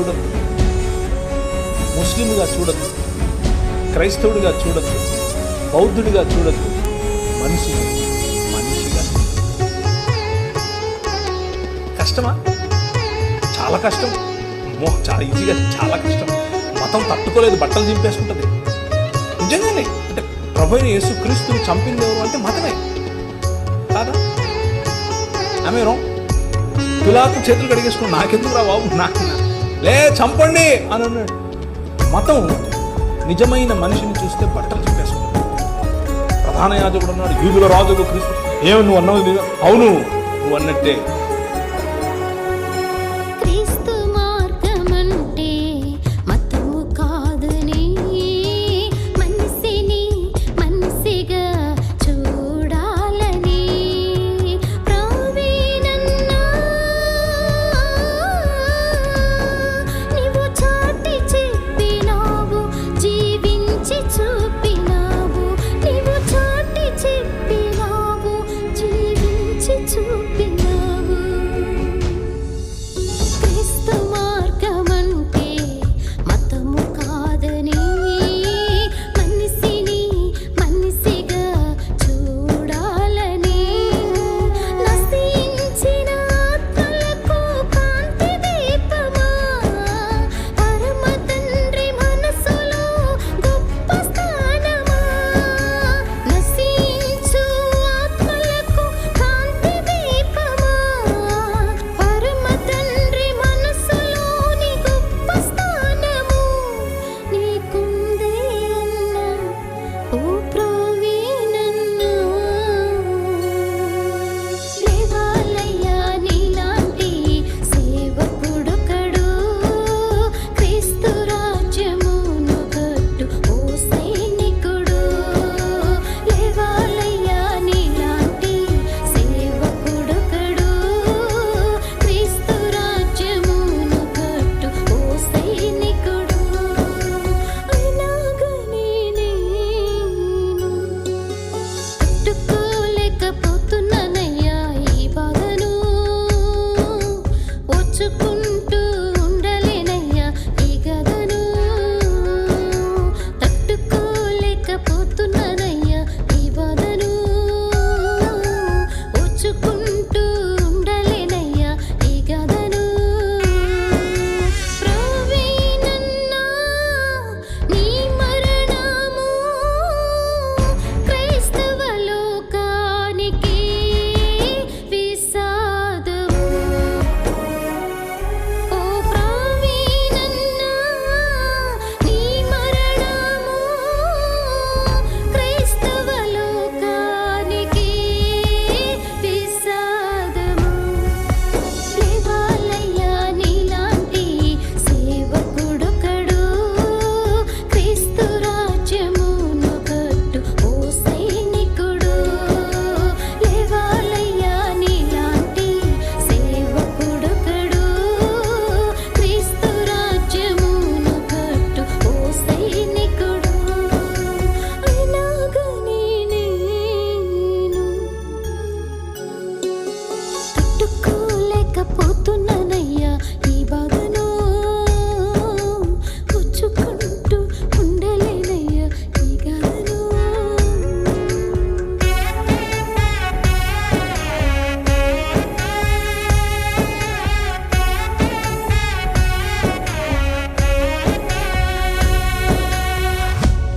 చూడద్దు. ముస్లింగా చూడద్దు. క్రైస్తవుడిగా చూడద్దు. బౌద్ధుడిగా చూడద్దు. మనిషి మనిషిగా. కష్టమా? చాలా కష్టం. చాలా ఈజీగా చాలా కష్టం. మతం తట్టుకోలేదు బట్టలు చింపేసుకుంటుంది. నిజంగానే అంటే ప్రభుని యేసు క్రీస్తుని చంపింది ఎవరు అంటే మతమే. కాదా? ఆమె పిలాతు చేతులు కడిగేసుకుని నాకెందుకు రా బాబు? నాకు నా- లే చంపండి! అని అన్నాడు. మతం నిజమైన మనిషిని చూస్తే బట్టలు చెప్పేసుకున్నాడు ప్రధాన యాజకుడు అన్నాడు యూదుల రాజుకు క్రీస్తు ఏమి నువ్వు అన్నావు? అవును నువ్వు అన్నట్టే. to go.